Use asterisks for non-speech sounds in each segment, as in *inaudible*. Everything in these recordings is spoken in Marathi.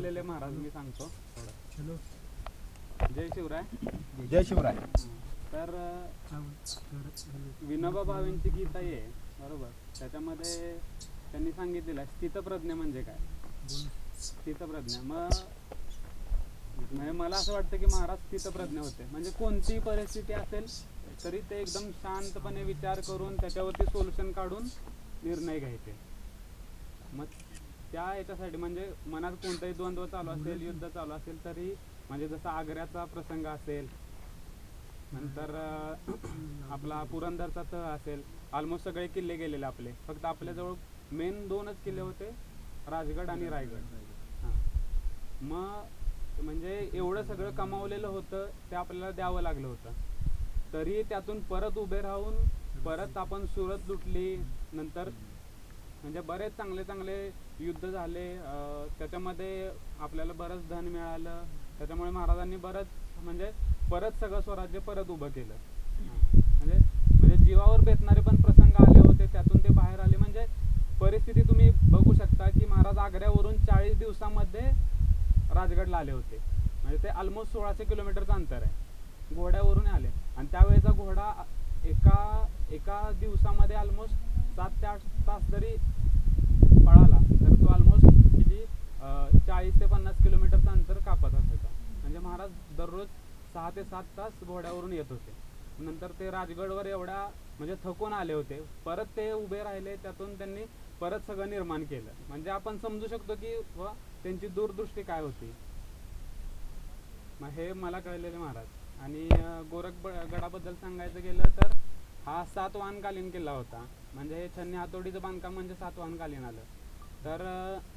आलेले महाराज मी सांगतो. जय शिवराय. जय शिवराय. तर विनोबा भावेंची गीता आहे बरोबर. त्याच्यामध्ये त्यांनी सांगितलेलं स्थितप्रज्ञ म्हणजे काय? स्थितप्रज्ञ. मग म्हणजे मला असं वाटतं की महाराज स्थितप्रज्ञ होते. म्हणजे कोणतीही परिस्थिती असेल तरी ते एकदम शांतपणे विचार करून त्याच्यावरती सोल्युशन काढून निर्णय घ्यायचे. मग त्या याच्यासाठी म्हणजे मनात कोणताही द्वंद्व चालू असेल युद्ध चालू असेल तरी म्हणजे जसं आग्र्याचा प्रसंग असेल नंतर आपला पुरंदरचा तह असेल ऑलमोस्ट सगळे किल्ले गेलेले आपले. फक्त आपल्याजवळ मेन दोनच किल्ले होते राजगड आणि रायगड. हां. मग म्हणजे एवढं सगळं कमावलेलं होतं ते आपल्याला द्यावं लागलं होतं. तरी त्यातून परत उभे राहून परत आपण सुरत लुटली नंतर म्हणजे बरेच चांगले चांगले युद्ध झाले त्याच्यामध्ये आपल्याला बरंच धन मिळालं त्याच्यामुळे महाराजांनी बरंच म्हणजे परत सगळं स्वराज्य परत उभं केलं. म्हणजे म्हणजे जीवावर बेतणारे पण प्रसंग आले होते त्यातून ते बाहेर आले. म्हणजे परिस्थिती तुम्ही बघू शकता की महाराज आग्र्यावरून चाळीस दिवसामध्ये राजगडला आले होते. म्हणजे ते ऑलमोस्ट सोळाशे किलोमीटरचं अंतर आहे. घोड्यावरून आले. आणि त्यावेळेचा घोडा एका एका दिवसामध्ये ऑलमोस्ट सात ते आठ तास जरी पळाला तर तो ऑलमोस्ट किती चाळीस ते पन्नास किलोमीटरचं अंतर कापत असायचा. म्हणजे महाराज दररोज सहा ते सात तास घोड्यावरून येत होते. नंतर ते राजगडवर एवढ्या म्हणजे थकून आले होते. परत ते उभे राहिले त्यातून त्यांनी परत सगळं निर्माण केलं. म्हणजे आपण समजू शकतो की व त्यांची दूरदृष्टी काय होती. मग हे मला कळलेले महाराज. आणि गोरखगडाबद्दल गडाबद्दल सांगायचं गेलं तर हा सातवाहनकालीन किल्ला होता. म्हणजे हे छन्नी हातोडीचं बांधकाम म्हणजे सातवाहनकालीन आलं. तर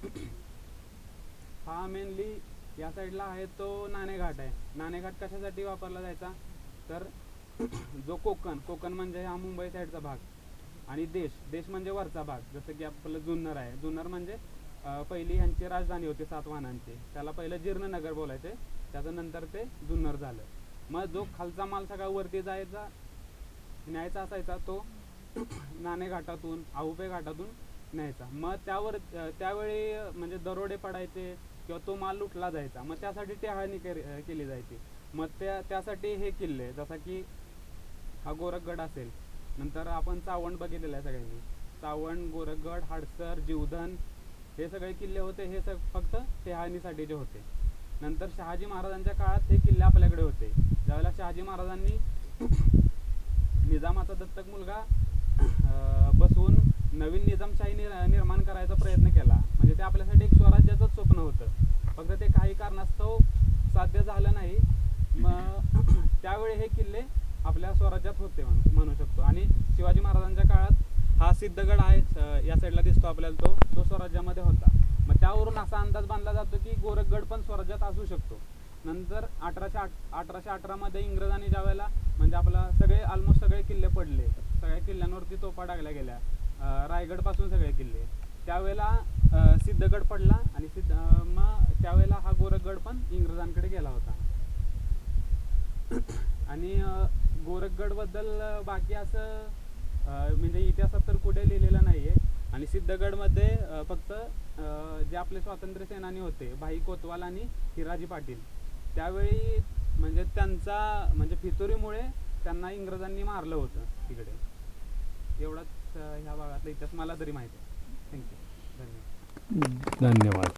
*clears throat* हा मेनली या साईडला आहे तो नाणेघाट आहे. नाणेघाट कशासाठी वापरला जायचा? तर *clears throat* जो कोकण कोकण म्हणजे हा मुंबई साईडचा भाग आणि देश देश म्हणजे वरचा भाग. जसं की आपलं जुन्नर आहे. जुन्नर म्हणजे पहिली ह्यांची राजधानी होती सातवाहनांची त्याला पहिलं जीर्णनगर बोलायचे. त्याचं नंतर ते जुन्नर झालं. मग जो खालचा माल सगळा वरती जायचा न्यायचा असायचा तो नाणे घाटातून आहुपे घाटातून न्यायचा. मग त्यावर त्यावेळी म्हणजे दरोडे पडायचे किंवा तो माल लुटला जायचा. मग त्यासाठी टेहाळणी केली जायची. मग त्या त्यासाठी हे किल्ले जसा की हा गोरखगड असेल. नंतर आपण चावंड बघितलेलं आहे सगळ्यांनी. चावंड गोरखगड हाडसर जीवधन हे सगळे किल्ले होते. हे सग फक्त टेहाळणीसाठीचे होते. नंतर शहाजी महाराजांच्या काळात हे किल्ले आपल्याकडे होते. ज्यावेळेला शहाजी महाराजांनी निजामाचा दत्तक मुलगा बसवून नवीन निजामशाही निर- निर्माण करायचा प्रयत्न केला. म्हणजे ते आपल्यासाठी एक स्वराज्याचंच स्वप्न होतं. फक्त ते काही कारणास्तव साध्य झालं नाही. मग *clears throat* त्यावेळी हे किल्ले आपल्या स्वराज्यात होते म्हण- म्हणू शकतो. आणि शिवाजी महाराजांच्या काळात हा सिद्धगड आहे या साईडला दिसतो आपल्याला तो. तो स्वराज्यामध्ये होता. मग त्यावरून असा अंदाज बांधला जातो की गोरखगड पण स्वराज्यात असू शकतो. नंतर अठराशे आठ अठराशे अठरामध्ये इंग्रजांनी ज्या वेळेला म्हणजे आपला सगळे ऑलमोस्ट सगळे किल्ले पडले. सगळ्या किल्ल्यांवरती तोफा टाकल्या गेल्या. रायगडपासून सगळे किल्ले. त्यावेळेला सिद्धगड पडला आणि सिद्ध मग त्यावेळेला हा गोरखगड पण इंग्रजांकडे गेला होता. *coughs* आणि गोरखगडबद्दल बाकी असं म्हणजे इतिहासात तर कुठे लिहिलेलं नाही आहे आणि सिद्धगडमध्ये फक्त जे आपले स्वातंत्र्य सेनानी होते भाई कोतवाल आणि हिराजी पाटील. त्यावेळी म्हणजे त्यांचा म्हणजे फितुरीमुळे त्यांना इंग्रजांनी मारलं होतं तिकडे. एवढाच ह्या भागातला इतिहास मला तरी माहिती आहे. थँक्यू धन्यवाद. धन्यवाद.